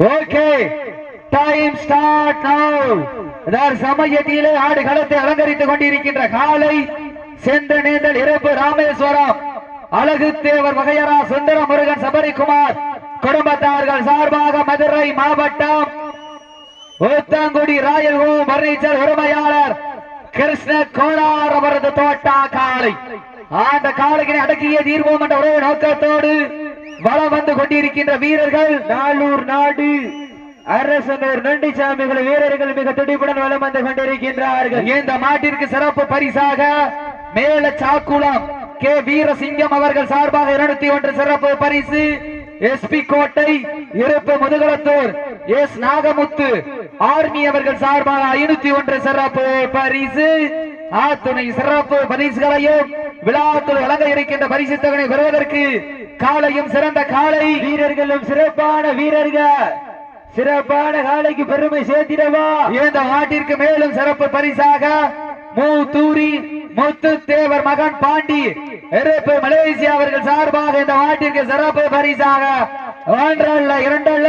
Okay. Time start now இதர் சமயத்திலே ஆடு களத்தை அலங்கரித்துக் கொண்டிருக்கின்ற காலை சென்ற நேந்தல் இறப்பு ராமேஸ்வரம். அழகு தேவர் வகையரா சுந்தர முருகன் சபரிக்குமார். குடும்பத்தார்கள் சார்பாக மதுரை மாவட்டம் ஊத்தங்குடி ராயல் ஹோம் பர்னிச்சர் உரிமையாளர் கிருஷ்ண கோளார் அவரது தோட்டா காளை. அந்த காலையினை அடக்கிய தீர்வோம் என்ற உறவு நோக்கத்தோடு வளம் வந்து கொண்டிருக்கின்ற வீரர்கள் நாளூர் நாடு. அரசனூர் நண்டிசாமிகள் வீரர்கள் மிக துடிப்புடன் வளம் வந்து கொண்டிருக்கின்றார்கள். இந்த மாட்டிற்கு சிறப்பு பரிசாக மேல சாக்குளம் கே வீரசிங்கம் அவர்கள் சார்பாக இருநூத்தி ஒன்று சிறப்பு பரிசு. எஸ்பி கோட்டை இருப்பு முதுகுளத்தூர் எஸ் நாகமுத்து ஆர்மி அவர்கள் சார்பாக ஐநூத்தி ஒன்று சிறப்பு பரிசு. ஆத்துணை சிறப்பு பரிசுகளையும் விழாக்குள் வழங்க இருக்கின்ற பரிசு தொகை பெறுவதற்கு காலையும் சிறந்த காலை வீரர்களும் சிறப்பான வீரர்கள். சிறப்பான காலைக்கு பெருமை சேர்த்திடவா? இந்த நாட்டிற்கு மேலும் சிறப்பு பரிசாக மூத்தூரி முத்து தேவர் மகன் பாண்டி எருப்பு மலேசியா அவர்கள் சார்பாக இந்த நாட்டிற்கு சிறப்பு பரிசாக. ஒன்றல்ல இரண்டல்ல.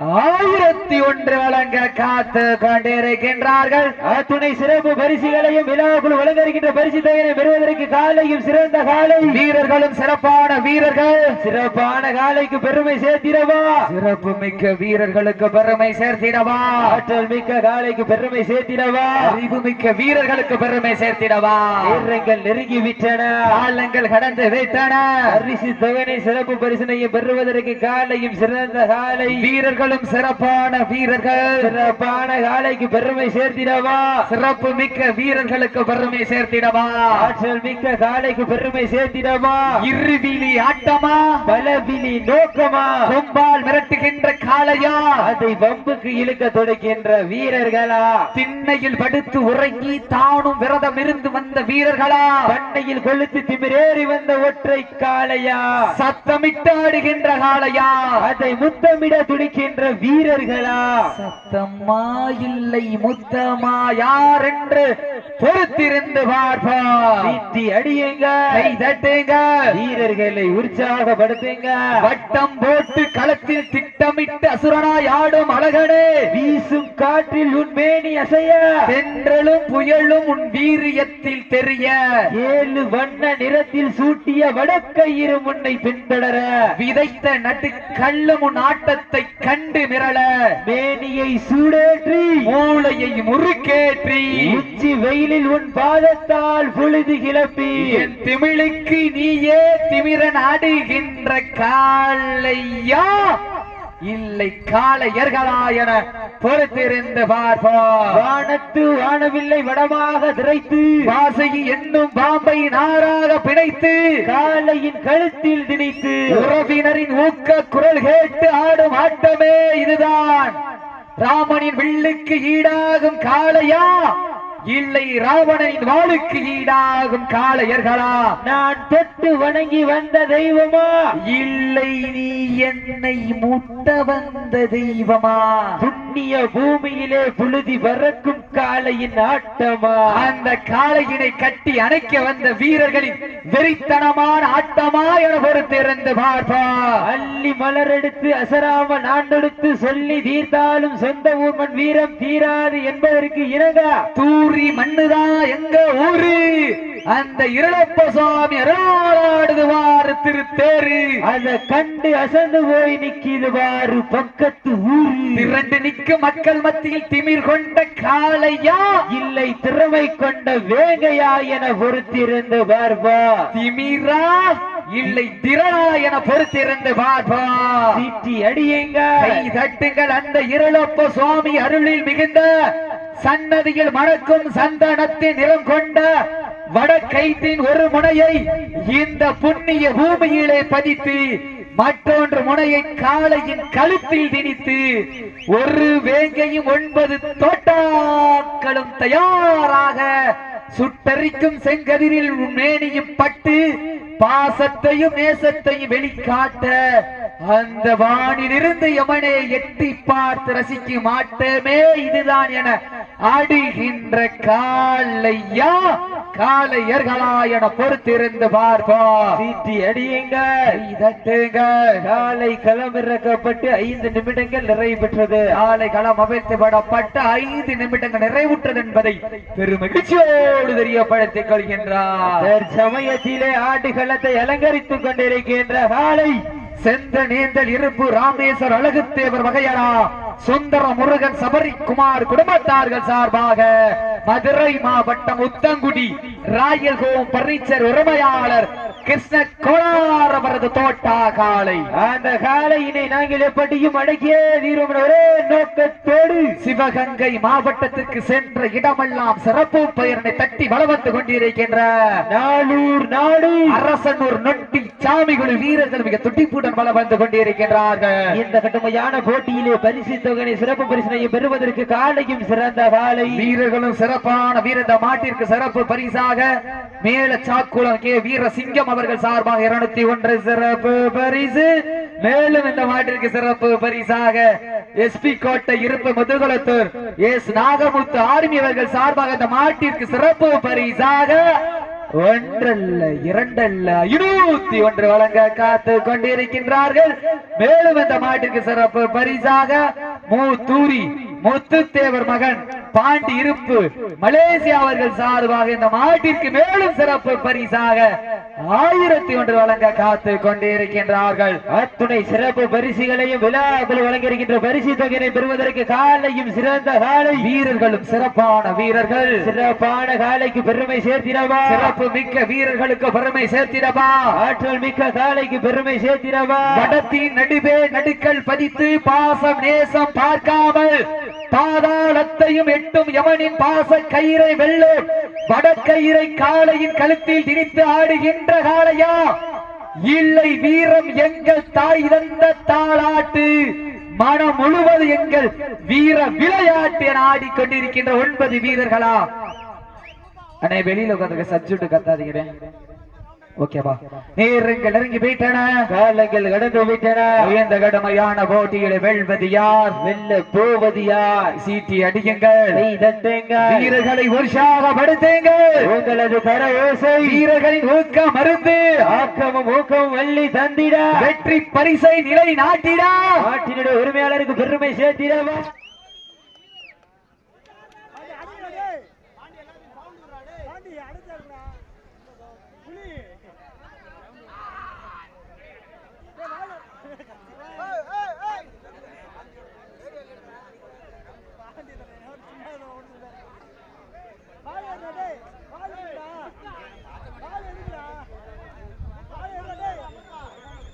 ஆயிரத்தி ஒன்று வழங்க காத்து கொண்டிருக்கின்றார்கள். துணை சிறப்பு பரிசுகளையும் விழாக்குள் வழங்க இருக்கின்ற பரிசு தொகையை பெறுவதற்கு காலையும் சிறந்த காலை. வீரர்களும் சிறப்பான வீரர்கள். சிறப்பான காலைக்கு பெருமை சேர்த்திடவா? சிறப்பு மிக்க வீரர்களுக்கு பெருமை சேர்த்திடவா? ஆற்றல் மிக்க காலைக்கு பெருமை சேர்த்திடவா? அறிவு மிக்க வீரர்களுக்கு பெருமை சேர்த்திடவா? வீரர்கள் நெருங்கி விட்டன. காலங்கள் கடந்து விட்டன. பரிசு தொகை சிறப்பு பரிசனையும் பெறுவதற்கு காலையும் சிறந்த காலை. வீரர்களும் சிறப்பான வீரர்கள். சிறப்பான காலைக்கு பெருமை சேர்த்திடவா? சிறப்பு மிக்க வீரர்களுக்கு பெருமை சேர்த்திடவா? ஆற்றல் மிக்க காலைக்கு பெருமை சேர்த்திடவா? இருவிழி ஆட்டமா? பலவிழி நோக்கமா? கொம்பால் மிரட்டுகின்ற காளையா? அதை வம்புக்கு இழுக்க தொடக்கின்ற வீரர்களா? திண்ணையில் படுத்து உறங்கி தானும் விரதம் இருந்து வந்த வீரர்களா? பண்ணையில் கொளுத்து திமிரேறி வந்த ஒற்றை காளையா? சத்தமிட்டாடுகின்ற காளையா? அதை முத்தமிட துடிக்கின்ற வீரர்களா? சத்தம்மா இல்லை முத்தமா யார் என்று பொறுத்திருந்து பார்ப்போம். வீட்டி அடியுங்க. கை தட்டுங்க. வீரர்களை உற்சாகப்படுத்துங்க. வட்டம் போட்டு களத்தில் திட்டமிட்டு அசுரனாய் ஆடும் அழகனே. வீசும் காற்றில் உன் மேனி அசைய. தென்றலும் புயலும் உன் வீரியத்தில் தெரிய. ஏழு வண்ண நிறத்தில் சூட்டிய வடக்கயிறு முன்னை பின்தொடர. விதைத்த நட்டு கள்ளும் உன் ஆட்டத்தை கண்டு மிரள மேனியை சூடேற்றி மூளையை முறுக்கேற்றி. உச்சி வெயிலில் உன் பாதத்தால் பொழுது கிளப்பி. என் திமிழுக்கு நீயே திமிரன் ஆடுகின்ற காலையா இல்லை காளையர்களா என பொறுத்திருந்து பார்ப்போம். வானத்து வானவில்லை வடமாக திரைத்து வாசகி என்னும் பாம்பை நாராக பிணைத்து காளையின் கழுத்தில் திணித்து உறவினரின் ஊக்க குரல் கேட்டு ஆடும் ஆட்டமே இதுதான். ராமனின் வில்லுக்கு ஈடாகும் காளையா? இல்லை ராவணனின் வாளுக்கு ஈடாகும் காளையர்களா? நான் தொட்டு வணங்கி வந்த தெய்வமா? இல்லை நீ என்னை முட்ட வந்த தெய்வமா? புண்ணிய பூமியிலே புழுதி பறக்கும் காளையின் ஆட்டமா? அந்த காளையினை கட்டி அணைக்க வந்த வீரர்களின் வெறித்தனமான ஆட்டமா என பொறுத்திருந்து பார்ப்பா. அள்ளி மலரெடுத்து அசராம நாண்டெடுத்து சொல்லி தீர்த்தாலும் சொந்த ஊர்மன் வீரம் தீராது என்பதற்கு இணங்க. தூரி மண்ணுதான் எங்க ஊரு? அந்த இருளப்ப சுவாமி அருளாடுதுவாறு திருத்தேரு அத கண்டு அசந்து போய் நிக்கிது வாரு பக்கத்து ஊரு திரண்டு நிற்கும் மக்கள் மத்தியில் திமிர் கொண்ட காளையா? இல்லை திறமை கொண்ட வேங்கையா என பொறுத்திருந்து பார்ப்பா திமிரா? இல்லை திரளா என பொறுத்திருந்து பார்ப்பா சீட்டி அடியுங்க தட்டுங்கள் அந்த இருளப்ப சுவாமி அருளில் மிகுந்த சன்னதியில் மணக்கும் சந்தனத்தின் நிறம் கொண்ட வடக்கைத்தின் ஒரு முனையை இந்த புண்ணிய பூமியிலே பதித்து மற்றொன்று முனையை காளையின் கழுத்தில் திணித்து ஒரு வேங்கையும் ஒன்பது தோட்டாக்களும் தயாராக சுட்டரிக்கும் செங்கதிரில் மேனியும் பட்டு பாசத்தையும் நேசத்தையும் வெளிக்காட்ட அந்த வானிலிருந்து எவனே எட்டி பார்த்து ரசிக்கும் ஆட்டமே இதுதான் என ஆடுகின்ற காலையா காளையர்களா என பொறுத்திருந்து பார்ப்போம். சீட்டி அடியுங்கள். இதட்டுங்கள் காலை களமிறக்கப்பட்டு ஐந்து நிமிடங்கள் நிறைவு பெற்றது. காலை களம் அமைத்து விடப்பட்ட ஐந்து நிமிடங்கள் நிறைவுற்றது என்பதை பெருமகிழ்ச்சியோடு தெரியப்படுத்திக் கொள்கின்றார். சமயத்திலே ஆடுகளத்தை அலங்கரித்துக் கொண்டிருக்கின்ற காலை செந்த நேந்தல் இருப்பு ராமேஸ்வர் அழகுத்தேவர் வகையரா சுந்தர முருகன் சபரிக்குமார் குடும்பத்தார்கள் சார்பாக மதுரை மாவட்டம் உத்தங்குடி ராயல்கோம் பர்னிச்சர் உரிமையாளர் கிருஷ்ண கோளார் அவரது தோட்டா காலை அந்த காலையினை நாங்கள் எப்படியும் அடக்கியே தீரும் ஒரே நோக்கத்தோடு சிவகங்கை மாவட்டத்திற்கு சென்ற இடமெல்லாம் சிறப்பு பெயரனை தட்டி வளம் வந்து கொண்டிருக்கின்ற நாளூர் நாடு. அரசனூர் நொட்டி சாமிகுழு வீரர்கள் மிக துடிப்புடன் வளம் வந்து கொண்டிருக்கின்றார்கள். இந்த கடுமையான போட்டியிலே பரிசு தொகை சிறப்பு பரிசனையை பெறுவதற்கு காலையும் சிறந்த காலை வீரர்களும் சிறப்பான வீரந்த மாட்டிற்கு சிறப்பு பரிசாக மேல சாக்குளம் கே வீரசிங்கம் அவர்கள் சார்பாக இருநூத்தி ஒன்று சிறப்பு பரிசு. மேலும் இந்த மாட்டிற்கு சிறப்பு பரிசாக எஸ்பி கோட்டை இருப்பு முதுகுளத்தூர் எஸ் நாகமுத்து ஆர்மி அவர்கள் சார்பாக இந்த மாட்டிற்கு சிறப்பு பரிசாக ஒன்றல்ல இரண்டல்ல இருநூத்தி ஒன்று வழங்க காத்து கொண்டிருக்கின்றார்கள். மேலும் இந்த மாட்டிற்கு சிறப்பு பரிசாக மூத்தூரி முத்துத்தேவர் மகன் பாண்டி இருப்பு மலேசியா அவர்கள் சார்பாக இந்த மாட்டிற்கு மேலும் சிறப்பு பரிசாக ஆயிரத்தி ஒன்று வழங்க காத்து கொண்டிருக்கின்றார்கள். அத்துணை சிறப்பு பரிசுகளையும் விழாக்கள் வழங்கியிருக்கின்ற பரிசு தொகையினை பெறுவதற்கு காலையும் சிறந்த காலை. வீரர்களும் சிறப்பான வீரர்கள். சிறப்பான காலைக்கு பெருமை சேர்த்திடவா? சிறப்பு மிக்க வீரர்களுக்கு பெருமை சேர்த்திடவா? ஆற்றல் மிக்க காலைக்கு பெருமை சேர்த்திடவா? வடத்தின் நடுவே நடுக்கல் பதித்து பாசம் நேசம் பார்க்காமல் பாதாளத்தையும் எட்டும் யமனின் பாச கயிறை வெல்லும் வடக்கயிறை காளையின் கழுத்தில் திணித்து ஆடுகின்ற காளையா? இல்லை வீரம் எங்கள் தாய் தந்த தாளாட்டு. மனம் முழுவது எங்கள் வீர விளையாட்டு என ஆடிக்கொண்டிருக்கின்ற ஒன்பது வீரர்களா? அண்ணே வெளியில உட்காந்து சச்சுட்டு கத்தாதீங்க ஓகேவா? நேரங்கள் நெருங்கி போயிட்டன காலங்கள் கடந்து விட்டன உயர்ந்த கடுமையான போட்டிகளை வெல்வது யார்? வெல்ல போவது யார்? சீட்டி அடியுங்கள். வீரர்களை உற்சாகப்படுத்துங்கள். உங்களது தர ஓசை. வீரர்களின் ஊக்கம் மருந்து ஆக்கமும் ஊக்கமும் வள்ளி தந்திட. வெற்றி பரிசை நிலை நாட்டிடா நாட்டினுடைய உரிமையாளருக்கு பெருமை சேர்த்திடவா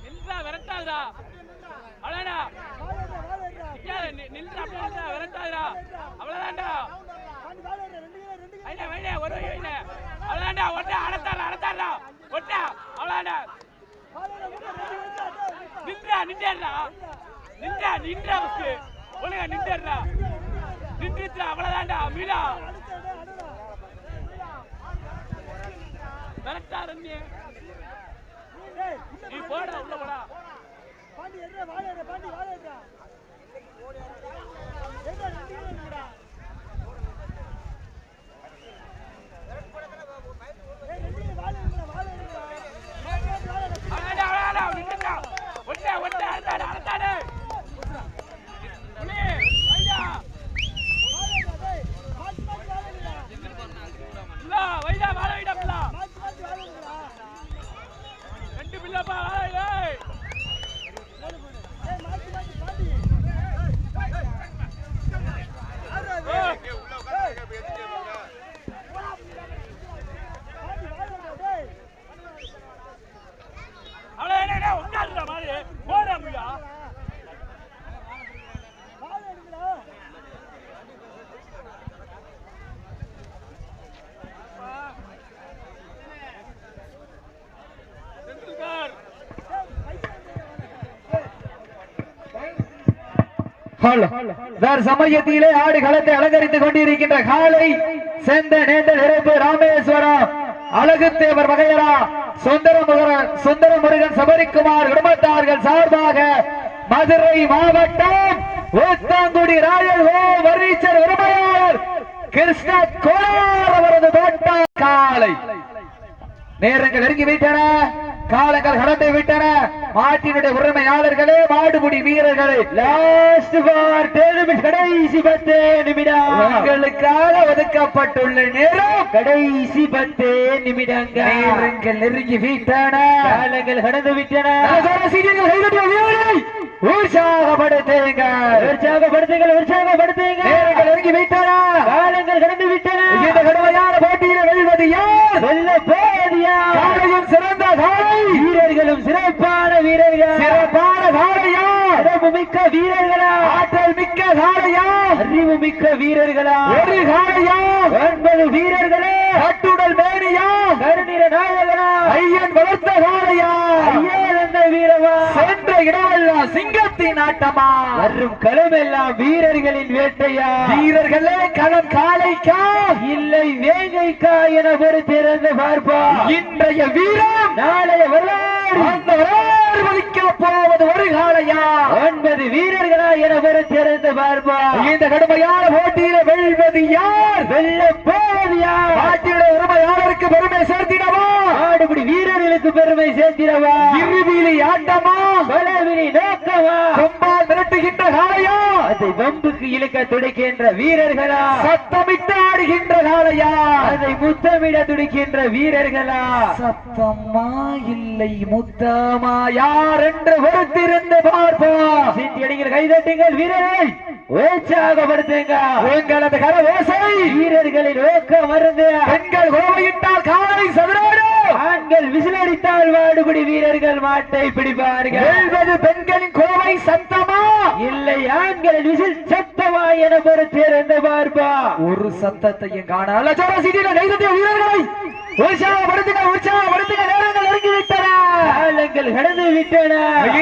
நின்றா விரட்டாதடா அவ்வளோடா நின்றா அப்படியே நின்றா விரட்டாதடா அவ்வளோதான்டா வைடா வைடா ஒரு வை வைடா அவ்வளோதான்டா ஒட்டா அடத்தாடா அடத்தாடா ஒட்டா அவ்வளோதான்டா நின்றா நின்றா நின்றா நின்றா ஃபஸ்ட்டு ஒழுங்கா நின்றா நின்றுச்சா அவ்வளோதான்டா மீடா கரெக்டா நீ நீ போடா. உள்ள போடா அவ்வளோடா அவ்வளோடா நின்றுடா ஒட்டா ஒட்டா அடத்தாடா அடத்தாடா புலி வைடா இல்ல வைடா வாழ வைடா பிள்ளா ரெண்டு பிள்ளைப்பா வாழ வை அவ்வளோ என்ன உட்காருடா மாதிரி போடா முடியா செந்தில்கார் ஹலோ வேறு சமயத்திலே ஆடு களத்தை அலங்கரித்துக் கொண்டிருக்கின்ற காலை செந்த நேந்தல் இறப்பு ராமேஸ்வரம். அழகுத்தேவர் வகையரா. சுந்தர முருகன் சுந்தர முருகன் சபரிக்குமார் குடும்பத்தார்கள் சார்பாக மதுரை மாவட்டம் ஊத்தாங்குடி ராயல் ஹோ வர்ணீச்சர் உரிமையாளர் கிருஷ்ண கோளார் அவரது தோட்டம் காலை. நேரங்கள் நெருங்கி வைத்தன காலங்கள் கடந்து விட்டன. மாட்டினுடைய உரிமையாளர்களே மாடுபிடி வீரர்களே. லாஸ்ட் பார் கடைசி பத்து நிமிடம். உங்களுக்காக ஒதுக்கப்பட்டுள்ள நேரம். கடைசி பத்து நிமிடங்கள். நெருங்கி விட்டன. காலங்கள் கடந்து விட்டன. வீரர்களை உற்சாகப்படுத்துங்கள் உற்சாகப்படுத்துங்கள். நேரங்கள் நெருங்கி விட்டன. காலங்கள் கடந்து விட்டன. இந்த கடுமையான போட்டியில வெல்வது யார்? வெல்ல போதியா வீரர்களும் சிறப்பான வீரர்கள்? சிறப்பான காலையா சிறப்பு மிக்க வீரர்களா? ஆற்றல் மிக்க காலையா அறிவு மிக்க வீரர்களா? ஒரு காலையா ஒன்பது வீரர்களே. கட்டுடல் மேனியா? கருநிற நாயகனா? ஐயன் வளர்த்த காலையா ஐயா! வீரவா சென்ற இடமெல்லாம் சிங்கத்தின் ஆட்டமா? வரும் களமெல்லாம் வீரர்களின் வேட்டையா? வீரர்களே களம் காலைக்கா? இல்லை வேங்கைக்கா என பொறுத்திருந்து பார்ப்பா இன்றைய வீரம் நாளைய வரலாறு. மதிக்க போவது ஒரு காலையா ஒன்பது வீரர்களா என பொறுத்திருந்து பார்ப்பா இந்த கடுமையான போட்டியில வெல்வது யார்? வெல்ல போவதியா நாட்டினுடைய உரிமையாளருக்கு பெருமை சேர்த்திடவா? ஆடுபடி வீரர்களுக்கு பெருமை சேர்த்திடவா? இறுதியிலே ஆட்டமா? பலவினி நோக்கமா? கொம்பால் மிரட்டுகின்ற காளையா? அதை வம்புக்கு இழுக்க துடிக்கின்ற வீரர்களா? சத்தமிட்டு ஆடுகின்ற காளையா? அதை முத்தமிட துடிக்கின்ற வீரர்களா? சத்தம்மா இல்லை முத்தமா யார் என்று பொறுத்திருந்து பார்ப்போம். சீட்டி அடிகள் கைதட்டுங்கள் வீரர்கள். உற்சாகப்படுத்துங்க உங்களது கர ஓசை வீரர்களின் ஊக்க மருந்து பெண்கள் கோவையிட்டால் காலை சதுராடும் ஆண்கள் விசிலடித்தால் வாடுபடி வீரர்கள் மாட்டை பிடிப்பார்கள். பெண்களின் கோவை சத்தமா? இல்லை ஆண்களின் விசில் சத்தமா என பொறுத்திருந்து பார்ப்பா ஒரு சத்தத்தையும் காண சீட்டில கைதட்டிய வீரர்களை உற்சாகப்படுத்துங்க உற்சாகப்படுத்துங்க நேரங்கள் நெருங்கி விட்டன காலங்கள் கடந்து விட்டன.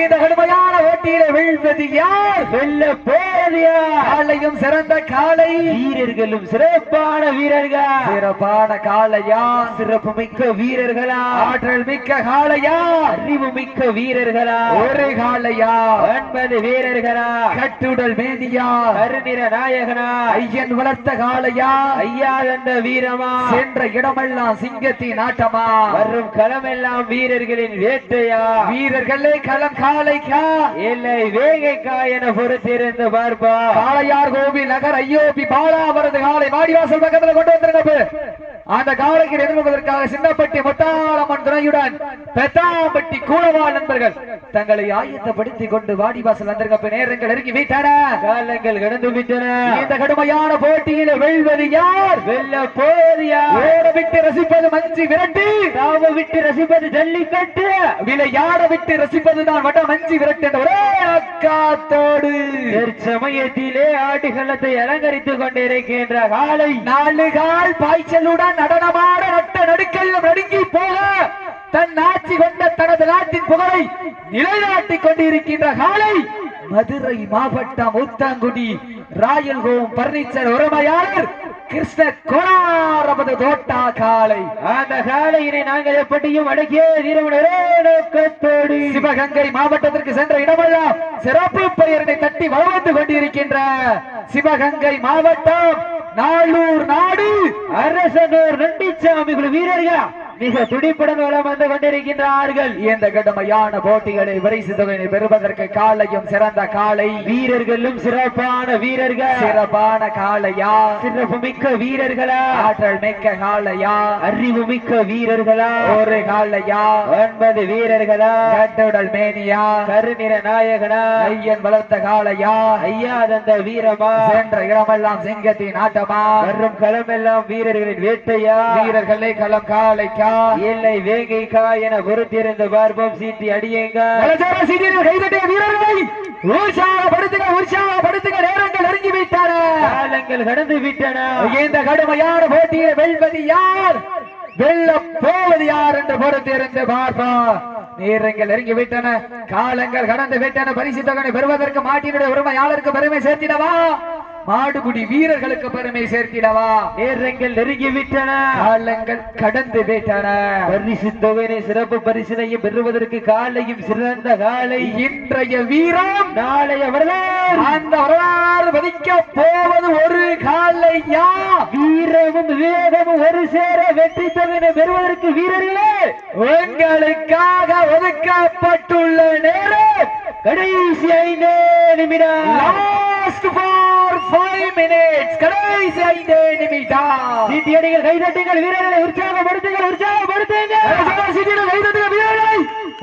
இந்த கடுமையான ஓட்டியில வெல்வது யார்? வெல்ல போதியா காலையும் சிறந்த காலை. வீரர்களும் சிறப்பான வீரர்கள். சிறப்பான காளையா? சிறப்பு மிக்க வீரர்களா? ஆற்றல் மிக்க காளையா? அறிவு மிக்க வீரர்களா? ஒரு காளையா? ஒன்பது வீரர்களா? கட்டுடல் மேதியா? கருநிற நாயகனா? ஐயன் வளர்த்த காளையா? ஐயா என்ற வீரமா? சென்ற இடமெல்லாம் சிங்கத்தின் ஆட்டமா? வரும் களமெல்லாம் வீரர்களின் வேட்டையா? வீரர்களே களம் காளைக்கா? இல்லை வேகைக்கா என பொறுத்திருந்து பார்ப்பா காளையார் கோவில் நகர் ஐயோபி பாலா அவரது காலை வாடிவாசல் பக்கத்துல கொண்டு வந்திருக்கப்ப அந்த காலைக்கு எதிர்கொள்வதற்காக சின்னப்பட்டி முத்தாளம்மன் துணையுடன் பெத்தாம்பட்டி கூடவாள் நண்பர்கள் தங்களை ஆயத்தப்படுத்திக் கொண்டு வாடிவாசல் வந்திருக்கப்ப நேரங்கள் நெருங்கி விட்டன காலங்கள் கடந்து விட்டன. இந்த கடுமையான போட்டியில வெல்வது யார்? வெல்ல போதியா ஓட விட்டு ரசிப்பது மஞ்சி விரட்டு. தாவ விட்டு ரசிப்பது ஜல்லிக்கட்டு. விளையாட விட்டு ரசிப்பதுதான் வட மஞ்சி விரட்டு என்ற ஒரே அக்காத்தோடு தற்சமயத்திலே ஆட்டுகளத்தை அலங்கரித்துக் கொண்டிருக்கின்ற காலை நாலு கால் பாய்ச்சலுடன் நடனமாட நட்ட நடுக்கல் நடுங்கி போக தன் ஆட்சி கொண்ட தனது நாட்டின் புகழை நிலைநாட்டிக் கொண்டிருக்கின்ற காலை மதுரை மாவட்டம் ஊத்தாங்குடி ராயல் ஹோம் பர்னிச்சர் உரிமையாளர் கிருஷ்ண கோணாரபது தோட்டா காலை. அந்த காலையினை நாங்கள் எப்படியும் அடக்கிய நோக்கத்தோடு. சிவகங்கை மாவட்டத்திற்கு சென்ற இடமெல்லாம் சிறப்பு பெயரினை தட்டி வளர்ந்து கொண்டிருக்கின்ற சிவகங்கை மாவட்டம் நாளூர் நாடு அரசனூர் நண்டிச்சாமி வீரர்கள்? மிக துடிப்புடன் வளம் வந்து கொண்டிருக்கின்றார்கள். இந்த கடுமையான போட்டிகளை பரிசு தொகையை பெறுவதற்கு காலையும் சிறந்த காலை. வீரர்களும் சிறப்பான வீரர்கள். சிறப்பான காளையா? சிறப்பு மிக்க வீரர்களா? ஆற்றல் மிக்க காளையா? அறிவு மிக்க வீரர்களா? ஒரு காளையா? ஒன்பது வீரர்களா? கட்டுடல் மேனியா? கருநிற நாயகனா? ஐயன் வளர்த்த காளையா? ஐயா தந்த வீரமா? சென்ற இடமெல்லாம் சிங்கத்தின் ஆட்டமா? வரும் களமெல்லாம் வீரர்களின் வேட்டையா? வீரர்களே களம் காளைக்கா இல்லை வேகைக்கா என பொறுத்திருந்து பார்ப்போம். சீட்டி அடியுங்க. கைதட்டிய வீரர்களை உற்சாகப்படுத்துங்க உற்சாகப்படுத்துங்க நேரங்கள் நெருங்கி விட்டார காலங்கள் கடந்து விட்டன. இந்த கடுமையான போட்டியை வெல்வது யார்? வெல்ல போவது யார் என்று பொறுத்திருந்து பார்ப்போம். நேரங்கள் நெருங்கி விட்டன. காலங்கள் கடந்து விட்டன. பரிசு தொகை பெறுவதற்கு மாட்டினுடைய உரிமையாளருக்கு பெருமை சேர்த்திடவா? மாடுபிடி வீரர்களுக்கு பெருமை சேர்த்திடவா? நேரங்கள் நெருங்கி விட்டன காலங்கள் கடந்து விட்டன. பரிசு தொகையினை சிறப்பு பரிசினையும் பெறுவதற்கு காலையும் சிறந்த காலை. இன்றைய வீரம் நாளைய வரலாறு. அந்த வரலாறு பதிக்க போவது ஒரு காலையா? வீரமும் வேகமும் ஒரு சேர வெற்றி தொகையினை பெறுவதற்கு வீரர்களே. உங்களுக்காக ஒதுக்கப்பட்டுள்ள நேரம் கடைசி ஐந்து நிமிடம் லாஸ்ட் ஃபார் ஃபைவ் மினிட்ஸ் கடைசி ஐந்து நிமிடம் சீட்டியடிகள் கைதட்டுங்கள் வீரர்களை உற்சாகப்படுத்துங்கள் உற்சாகப்படுத்துங்கள். சீட்டியில் கைதட்டுங்க வீரர்களை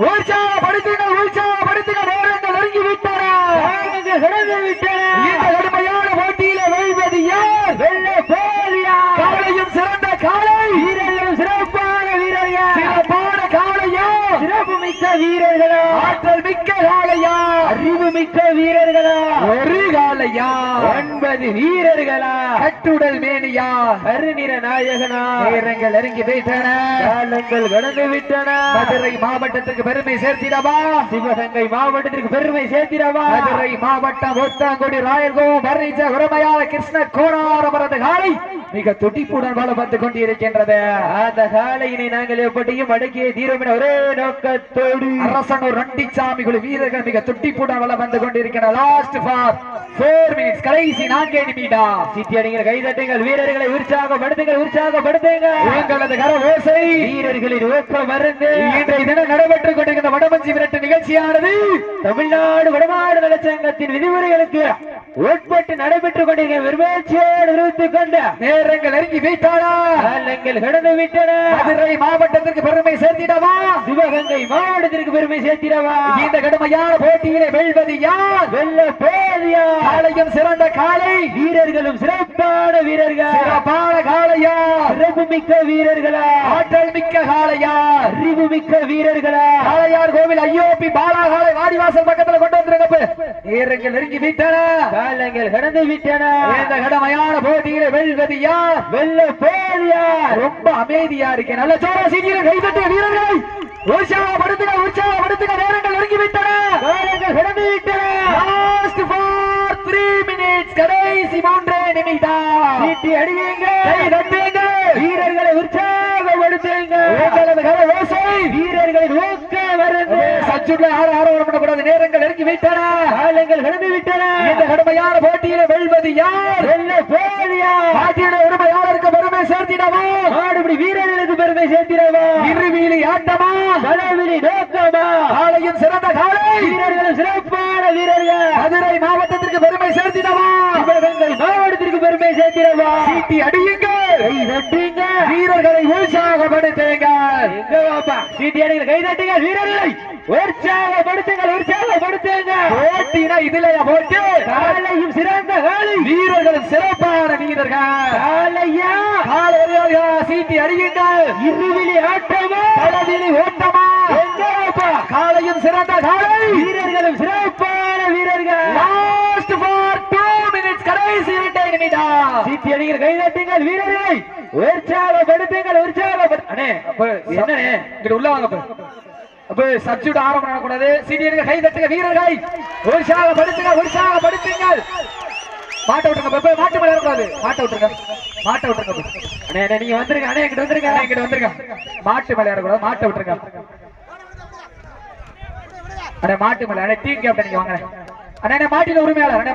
உற்சாகப்படுத்துங்கள் உற்சாகப்படுத்துங்கள். நேரங்கள் நெருங்கி விட்டன. காலங்கள் கடந்து விட்டன இந்த கடுமையான போட்டியில வெல்வது யார் வெள்ள போலியா காலையும் சிறந்த காலை வீரர்களும் சிறப்பான வீரர்கள் சிறப்பான காளையா சிறப்பு மிக்க வீரர்களா ஆற்றல் மிக்க காளையா அறிவு மிக்க வீரர்களா? ஒரு காளையா ஒன்பது வீரர்களா? கட்டுடல் மேனியா. கருநிற நாயகனா. நேரங்கள் நெருங்கி போயிட்டன. காலங்கள் கடந்து விட்டன. மதுரை மாவட்டத்துக்கு பெருமை சேர்த்திடவா? சிவகங்கை மாவட்டத்திற்கு பெருமை சேர்த்திடவா? மதுரை மாவட்டம் ஒத்தாங்குடி ராயல்கோம் வர்ணிச்ச உரமையாள கிருஷ்ண கோணாரமரது காலை மிக துடிப்புடன் வளம் வந்து கொண்டிருக்கின்றது. அந்த காலையினை நாங்கள் எப்படியும் அடக்கிய தீரம் என ஒரே நோக்கத்தோடு. அரசனூர் ரண்டிச்சாமி குழு வீரர்கள் மிக துடிப்புடன் வளம் வந்து கொண்டிருக்கின்ற லாஸ்ட் ஃபார் போர் மினிட்ஸ் கடைசி நான்கே நிமிடம் சித்தியடிகள் கைதட்டுங்கள் வீரர்களை உற்சாகப்படுத்துங்கள் உற்சாகப்படுத்துங்கள் உங்களது கர ஓசை வீரர்களின் ஊக்கம் மருந்து. இன்றைய தினம் நடைபெற்றுக் கொண்டிருக்கிற வடமஞ்சி விரட்டு நிகழ்ச்சியானது தமிழ்நாடு வடமாடு நலச்சங்கத்தின் விதிமுறைகளுக்கு உட்பட்டு நடைபெற்றுக் கொண்டிருக்கிற விரும்பச்சியோடு நிறுத்திக் கொண்ட நேரங்கள் நெருங்கி வைத்தாரா காலங்கள் கடந்து விட்டன. மதுரை மாவட்டத்திற்கு பெருமை சேர்த்திடவா? சிவகங்கை மாவட்டத்திற்கு பெருமை சேர்த்திடவா? இந்த கடுமையான போட்டியிலே வெல்வது யார்? போதியா காலையும் சிறந்த காலை வீரர்களும் சிறப்பான வீரர்கள். சிறப்பான காளையா? சிறப்பு மிக்க வீரர்களா? ஆற்றல் மிக்க காளையா? அறிவு மிக்க வீரர்களா? காளையார் கோவில் ஐயோபி பாலாகாலை வாடிவாசல் பக்கத்துல கொண்டு வந்திருக்க நேரங்கள் நெருங்கி விட்டன காலங்கள் கடந்து விட்டன. இந்த கடுமையான போட்டியிலே வெல்வது யார்? வெள்ள போதியா ரொம்ப அமைதியா இருக்கு நல்ல சோழ சீக்கிரம் கைதட்டிய வீரர்களை. உற்சாகப்படுத்துக உற்சாகப்படுத்துக நேரங்கள் நெருங்கி விட்டன காலங்கள் கடந்து விட்டன. லாஸ்ட் ஃபார் த்ரீ மினிட்ஸ் கடைசி மூன்றே நிமிடம். அடியுங்க. தட்டுங்க. வீரர்களை உற்சாகப்படுத்துங்க. உங்களது கர ஓசை. வீரர்களின் ஊக்க யாரும் ஆரோபணம் பண்ணக்கூடாது. நேரங்கள் நெருங்கி விட்டன. காலங்கள் கடந்து விட்டன. இந்த கடுமையான போட்டியில வெல்வது யார்? வெள்ள போதியா பாட்டியோட உரிமையாளருக்கு பெருமை சேர்த்திடவா? மாடுபிடி வீரர்களுக்கு பெருமை சேர்த்திடவா? இருவீலி ஆட்டமா? தலைவிழி நோக்கமா? காலையும் சிறந்த காலை. வீரர்களும் சிறப்பான வீரர்கள். மதுரை மாவட்டத்திற்கு பெருமை சேர்த்திடவா? சிவகங்கை மாவட்டத்திற்கு பெருமை சேர்த்திடவா? சீட்டி அடியுங்க கை தட்டுங்க. வீரர்களை உற்சாகப்படுத்துங்க எங்க வாப்பா சீட்டி அடிகள் கை தட்டுங்க. வீரர்களை உற்சாகப்படுத்துங்கள். உற்சாகப்படுத்துங்க. போட்டினா இதுலயா போட்டி? காலையும் சிறந்த காலை. வீரர்களும் சிறப்பான வீரர்கள். காலையா? காலையா சீட்டி அடியுங்கள். இருவிழி ஆட்டமா? களவிலி ஓட்டமா? காலையும் சிறந்த காலை. வீரர்களும் சிறப்பான வீரர்கள் லாஸ்ட் ஃபார் டூ மினிட்ஸ் கடைசி இரண்டை நிமிடம் சீட்டி அடிகள் கை தட்டுங்கள் வீரர்களை. உற்சாகப்படுத்துங்கள் உற்சாகப்படு அண்ணே உள்ள வாங்க அப்ப. கை தட்டுங்க உற்சாகப்படுத்துங்க உற்சாகப்படுத்துங்கள். மாட்ட விட்டுருங்க மாட்டு மேல இருக்கக்கூடாது மாட்ட விட்டுருங்க மாட்ட விட்டுருங்க அண்ணே அண்ணே, நீங்க வந்துருங்க அண்ணே வந்துருங்க. வந்துருங்க. மாட்டு மேல மாட்ட விட்டுருங்க. அண்ணே மாட்டு மேல அண்ணே கேப்டன் நீங்க வாங்க. அண்ணே அண்ணே உரிமையாளர் அண்ணே